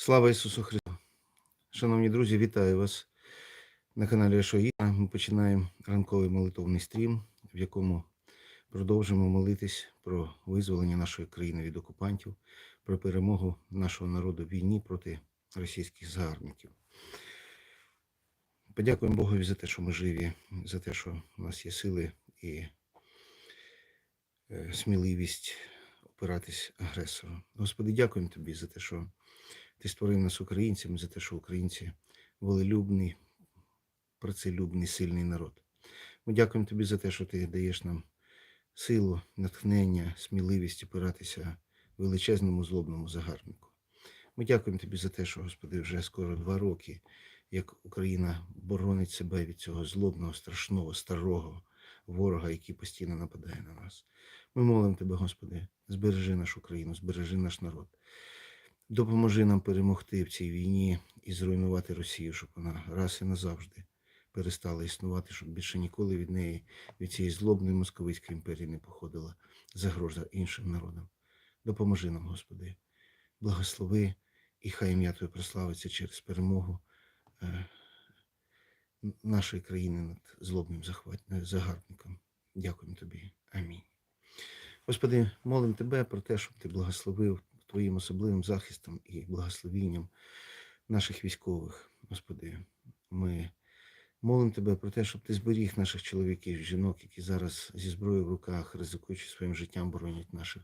Слава Ісусу Христу! Шановні друзі, вітаю вас на каналі Ашоїна. Ми починаємо ранковий молитовний стрім, в якому продовжимо молитись про визволення нашої країни від окупантів, про перемогу нашого народу в війні проти російських загарбників. Подякуємо Богові за те, що ми живі, за те, що у нас є сили і е, сміливість опиратись агресору. Господи, дякуємо Тобі за те, що Ти створив нас українцями, за те, що українці волелюбний, працелюбний, сильний народ. Ми дякуємо Тобі за те, що Ти даєш нам силу, натхнення, сміливість опиратися величезному злобному загарбнику. Ми дякуємо Тобі за те, що, Господи, вже скоро два роки, як Україна боронить себе від цього злобного, страшного, старого ворога, який постійно нападає на нас. Ми молимо Тебе, Господи, збережи нашу країну, збережи наш народ. Допоможи нам перемогти в цій війні і зруйнувати Росію, щоб вона раз і назавжди перестала існувати, щоб більше ніколи від неї, від цієї злобної московицької імперії не походила загроза іншим народам. Допоможи нам, Господи, благослови, і хай ім'я Твоє прославиться через перемогу е, нашої країни над злобним е, загарбником. Дякуємо Тобі. Амінь. Господи, молимо Тебе про те, щоб Ти благословив Твоїм особливим захистом і благословінням наших військових. Господи, ми молимо Тебе про те, щоб Ти зберіг наших чоловіків, жінок, які зараз зі зброєю в руках, ризикуючи своїм життям, боронять нашу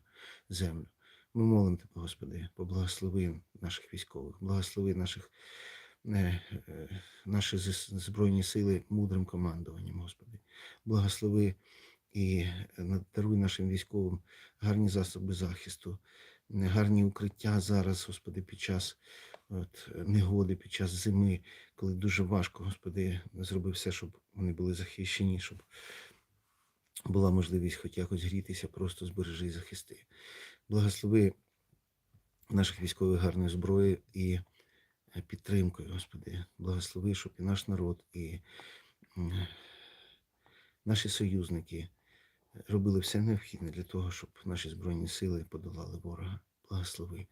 землю. Ми молимо Тебе, Господи, поблагослови наших військових, благослови наших, е, е, наші збройні сили мудрим командуванням, Господи. Благослови і даруй нашим військовим гарні засоби захисту, гарні укриття зараз, Господи, під час от, негоди, під час зими, коли дуже важко, Господи, зроби все, щоб вони були захищені, щоб була можливість хоч якось грітися, просто збережи і захисти. Благослови наших військових гарною зброєю і е, підтримкою, Господи. Благослови, щоб і наш народ, і наші союзники робили все необхідне для того, щоб наші збройні сили подолали ворога. Благослови.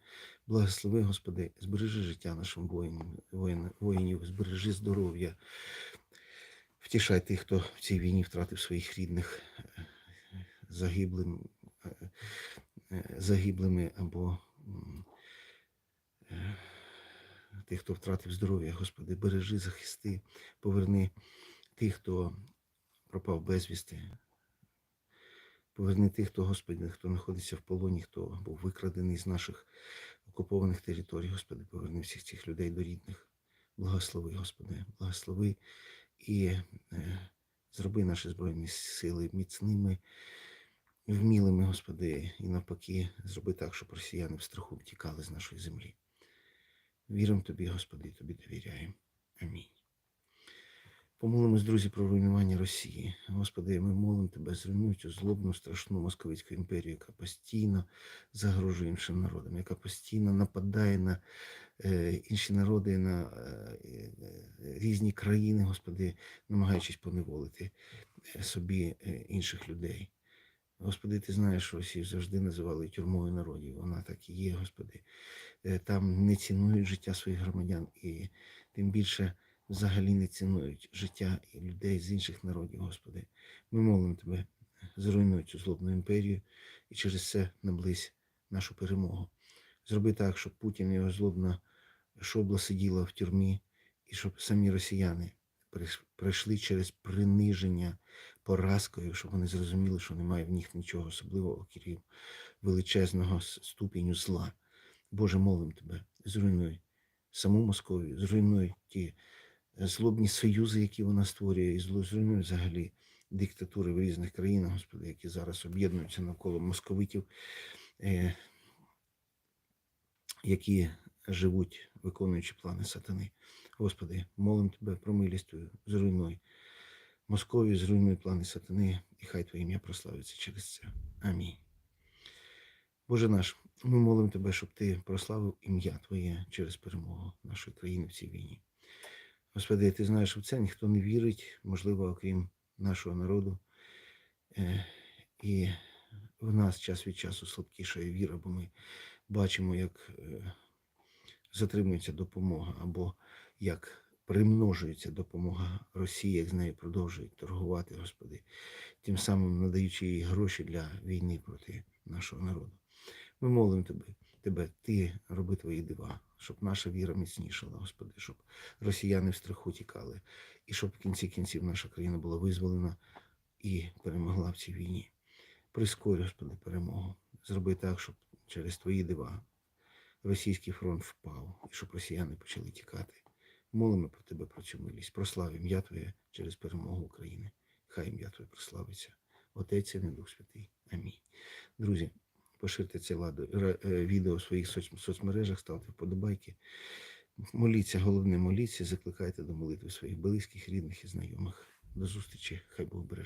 Благослови, Господи, збережи життя нашим воїнам, воїн, воїнів, збережи здоров'я. Втішай тих, хто в цій війні втратив своїх рідних е, загиблим, е, е, загиблими або тих, хто втратив здоров'я, Господи, бережи, захисти, поверни тих, хто пропав безвісти. Поверни тих, хто, Господи, хто знаходиться в полоні, хто був викрадений з наших окупованих територій, Господи, поверни всіх цих людей до рідних. Благослови, Господи, благослови і е, зроби наші Збройні сили міцними, вмілими, Господи, і навпаки, зроби так, щоб росіяни в страху втікали з нашої землі. Віримо Тобі, Господи, і Тобі довіряємо. Амінь. Помолимось, друзі, про руйнування Росії. Господи, ми молимо Тебе, зруйнуй цю злобну, страшну московицьку імперію, яка постійно загрожує іншим народам, яка постійно нападає на е, інші народи, на е, е, різні країни, Господи, намагаючись поневолити е, собі е, інших людей. Господи, ти знаєш, що Росію завжди називали тюрмою народів. Вона так і є, Господи. Е, Там не цінують життя своїх громадян і тим більше взагалі не цінують життя і людей з інших народів, Господи. Ми молимо Тебе, зруйнуй цю злобну імперію і через це наблизь нашу перемогу. Зроби так, щоб Путін і його злобна шобла сиділа в тюрмі, і щоб самі росіяни прийш- пройшли через приниження поразкою, щоб вони зрозуміли, що немає в них нічого особливого, окрім величезного ступеню зла. Боже, молим Тебе, зруйнуй саму Московію, зруйнуй ті злобні союзи, які вона створює, і зло- взагалі диктатури в різних країнах, Господи, які зараз об'єднуються навколо московитів, е, які живуть, виконуючи плани сатани. Господи, молим Тебе про милість Твою, зруйнуй Московію, зруйнуй плани сатани, і хай Твоє ім'я прославиться через це. Амінь. Боже наш, ми молимо Тебе, щоб Ти прославив ім'я Твоє через перемогу нашої країни в цій війні. Господи, Ти знаєш, що в це ніхто не вірить, можливо, окрім нашого народу. Е, І в нас час від часу слабкішає віра, бо ми бачимо, як е, затримується допомога, або як примножується допомога Росії, як з нею продовжують торгувати, Господи, тим самим надаючи їй гроші для війни проти нашого народу. Ми молимо Тебе, Тебе, Ти роби Твої дива, щоб наша віра міцнішала, Господи, щоб росіяни в страху тікали, і щоб в кінці кінців наша країна була визволена і перемогла в цій війні. Прискорь, Господи, перемогу. Зроби так, щоб через Твої дива російський фронт впав, і щоб росіяни почали тікати. Молимо про Тебе про цю милість. Прослав ім'я Твоє через перемогу України. Хай ім'я Твоє прославиться. Отець і Дух Святий. Амінь. Друзі, поширте це е, відео в своїх соцмережах, ставте вподобайки. Моліться, головне, моліться, закликайте до молитви своїх близьких, рідних і знайомих. До зустрічі, хай Бог береже.